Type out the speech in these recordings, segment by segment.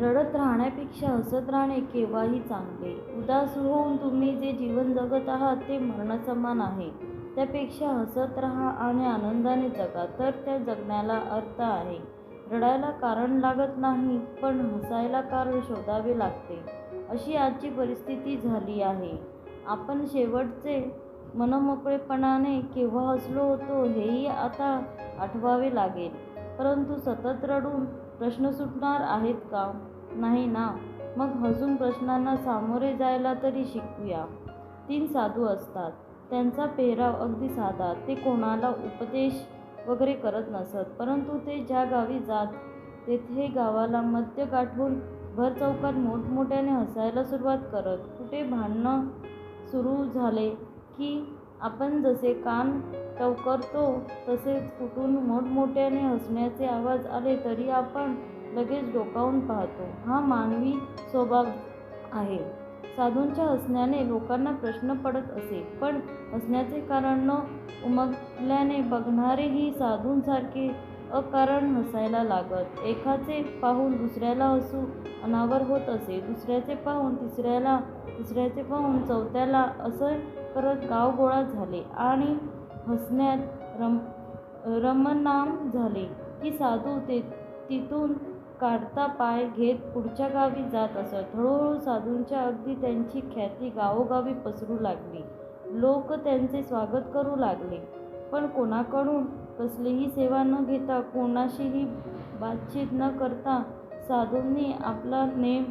रडत राहण्यापेक्षा हसत राहणे केव्हाही चांगले. उदास होऊन तुम्ही जे जीवन जगत आहात ते मरणासमान आहे. त्यापेक्षा हसत राहा आणि आनंदाने जगा तर त्या जगण्याला अर्थ आहे. रडायला कारण लागत नाही पण हसायला कारण शोधावे लागते. अशी आजची परिस्थिती झाली आहे. आपण शेवटचे मनमोकळेपणाने केव्हा हसलो होतो हेही आता आठवावे लागेल. परंतु सतत रडून प्रश्न सुटणार आहेत का? नाही ना. मग हसून प्रश्नांना सामोरे जायला तरी शिकूया. तीन साधू असतात. त्यांचा पेहराव अगदी साधा. ते कोणाला उपदेश वगैरे करत नसत. परंतु ते ज्या गावी जात तेथे गावाला मध्य गाठून भर चौकात मोठमोठ्याने हसायला सुरुवात करत. कुठे भांडणं सुरू झाले की आपण जसे कान टवकरतो तसेच कुठून मोठमोठ्याने हसण्याचे आवाज आले तरी आपण लगेच डोकावून पाहतो. हा मानवी स्वभाव आहे. साधूंच्या हसण्याने लोकांना प्रश्न पडत असे पण हसण्याचे कारण न उमगल्याने बघणारेही साधूंसारखे अकारण हसायला लागत. एकाचे पाहून दुसऱ्याला हसू अनावर होत असे दुसऱ्याचे पाहून तिसऱ्याला तिसऱ्याचे पाहून चौथ्याला असं करत गाव गोळा झाले आणि हसण्यात रम रमनाम झाले. की साधू ते तिथून काढता पाय घेत पुढच्या गावी जात असत. हळूहळू साधूंच्या अगदी त्यांची ख्याती गावोगावी पसरू लागली. लोक त्यांचे स्वागत करू लागले. पण कोणाकडून? कसलीही सेवा न घेता कोणाशीही बातचीत न करता साधूंनी आपला नेम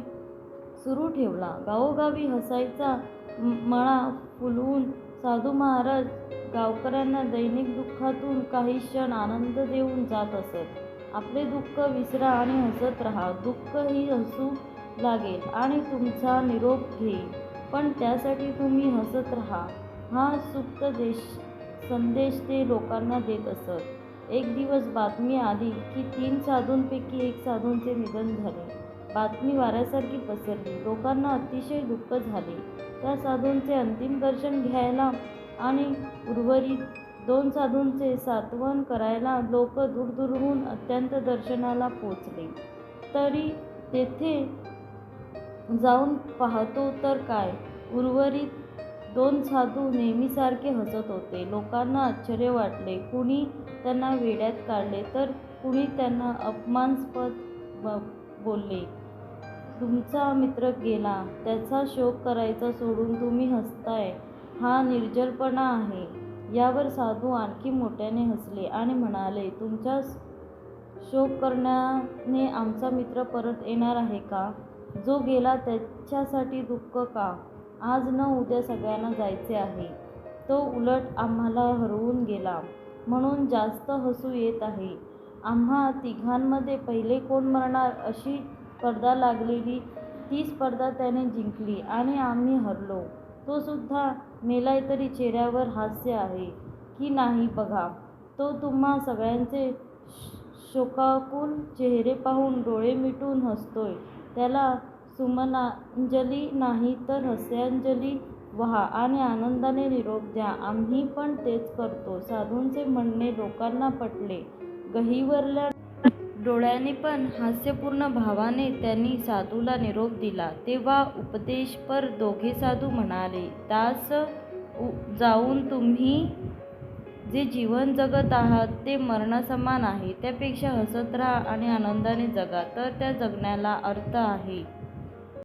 सुरू ठेवला. गावोगावी हसायचा मळा फुलवून साधू महाराज गावकऱ्यांना दैनिक दुःखातून काही क्षण आनंद देऊन जात असत. आपले दुःख विसरा आणि हसत राहा. दुःख ही हसू लागेल आणि तुमचा निरोप घेईल. पण त्यासाठी तुम्ही हसत राहा. हा सुप्त देश संदेश ते लोकांना देत असत. एक दिवस बातमी आली की तीन साधूंपैकी एक साधूंचे निधन झाले. बातमी वाऱ्यासारखी पसरली. लोकांना अतिशय दुःख झाले. त्या साधूंचे अंतिम दर्शन घ्यायला आणि उर्वरित दोन साधूंचे सात्वन करायला लोक दूरदूरहून अत्यंत दर्शनाला पोचले. तरी तेथे जाऊन पाहतो तर काय? उर्वरित दोन साधू नेहमीसारखे हसत होते. लोकांना आश्चर्य वाटले. कुणी त्यांना वेड्यात काढले तर कुणी त्यांना अपमानास्पद बोलले तुमचा मित्र गेला. त्याचा शोक करायचा सोडून तुम्ही हसताय. हा निर्जलपणा आहे. यावर साधू आणखी मोठ्याने हसले आणि म्हणाले तुमच्या शोक करण्याने आमचा मित्र परत येणार आहे का? जो गेला त्याच्यासाठी दुःख का? आज न उद्या सगळ्यांना जायचे आहे. तो उलट आम्हाला हरवून गेला. म्हणून जास्त हसू येत आहे. आम्हा तिघांमध्ये पहिले कोण मरणार अशी स्पर्धा लागलेली ती स्पर्धा त्याने जिंकली आणि आम्ही हरलो. तो सुद्धा मेलाय तरी चेहऱ्यावर हास्य आहे. की नाही बघा. तो तुम्हा सगळ्यांचे शोकाकुल चेहरे पाहून डोळे मिटून हसतोय. त्याला सुमनांजली नाही तर हस्यांजली व्हा आणि आनंदाने निरोप द्या. आम्ही पण तेच करतो. साधूंचे म्हणणे लोकांना पटले. गहिवरल्या डोळ्याने पण हास्यपूर्ण भावाने त्यांनी साधूला निरोप दिला. तेव्हा उपदेशपर दोघे साधू म्हणाले तास जाऊन तुम्ही जे जीवन जगत आहात ते मरणासमान आहे. त्यापेक्षा हसत राहा आणि आनंदाने जगा. तर त्या जगण्याला अर्थ आहे.